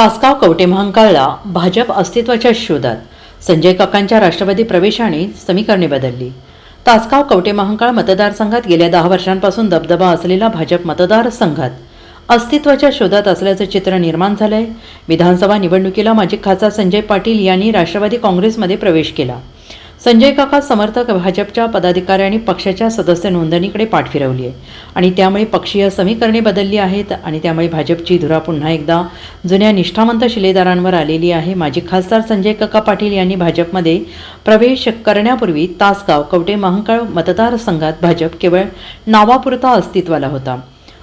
तासगाव कवटे महांकाळला भाजप अस्तित्वाच्या शोधात. संजय काकांच्या राष्ट्रवादी प्रवेशाने समीकरणे बदलली. तासगाव कवटे महांकाळ मतदारसंघात गेल्या दहा वर्षांपासून दबदबा असलेला भाजप मतदारसंघात अस्तित्वाच्या शोधात असल्याचं चित्र निर्माण झालंय. विधानसभा निवडणुकीला माजी खासदार संजय पाटील यांनी राष्ट्रवादी काँग्रेसमध्ये प्रवेश केला. संजय काका समर्थक भाजपच्या पदाधिकाऱ्यांनी पक्षाच्या सदस्य नोंदणीकडे पाठ फिरवली आहे. आणि त्यामुळे पक्षीय समीकरणे बदलली आहेत आणि त्यामुळे भाजपची धुरा पुन्हा एकदा जुन्या निष्ठावंत शिलेदारांवर आलेली आहे. माजी खासदार संजय काका पाटील यांनी भाजपमध्ये प्रवेश करण्यापूर्वी तासगाव कवटे महांकाळ मतदारसंघात भाजप केवळ नावापुरता अस्तित्वाला होता.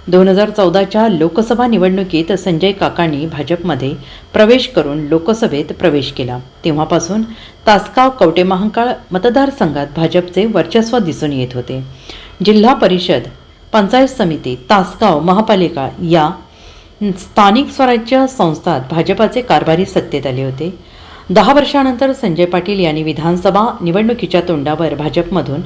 दोन हजार चौदाच्या लोकसभा निवडणुकीत संजय काकांनी भाजपमध्ये प्रवेश करून लोकसभेत प्रवेश केला. तेव्हापासून तासगाव कवटे महांकाळ मतदारसंघात भाजपचे वर्चस्व दिसून येत होते. जिल्हा परिषद पंचायत समिती तासगाव महापालिका या स्थानिक स्वराज्य संस्थात भाजपाचे कारभारी सत्तेत आले होते. दहा वर्षानंतर संजय पाटील यांनी विधानसभा निवडणुकीच्या तोंडावर भाजपमधून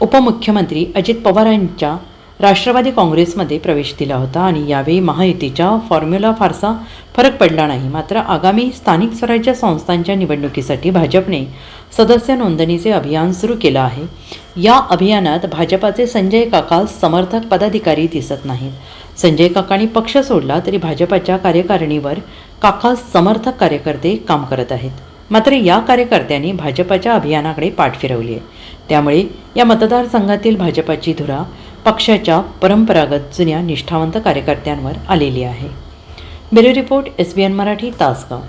उपमुख्यमंत्री अजित पवार यांच्या राष्ट्रवादी काँग्रेसमध्ये प्रवेश दिला होता आणि यावेळी महायुतीच्या फॉर्म्युला फारसा फरक पडला नाही. मात्र आगामी स्थानिक स्वराज्य संस्थांच्या निवडणुकीसाठी भाजपने सदस्य नोंदणीचे अभियान सुरू केलं आहे. या अभियानात भाजपाचे संजय काका समर्थक पदाधिकारी दिसत नाहीत. संजय काकांनी पक्ष सोडला तरी भाजपाच्या कार्यकारिणीवर काका समर्थक कार्यकर्ते काम करत आहेत. मात्र या कार्यकर्त्यांनी भाजपाच्या अभियानाकडे पाठ फिरवली आहे. त्यामुळे या मतदारसंघातील भाजपाची धुरा पक्षाच्या परंपरागत जुन्या निष्ठावंत कार्यकर्त्यांवर आलेली आहे. Bureau report S B N Marathi Tasgaon.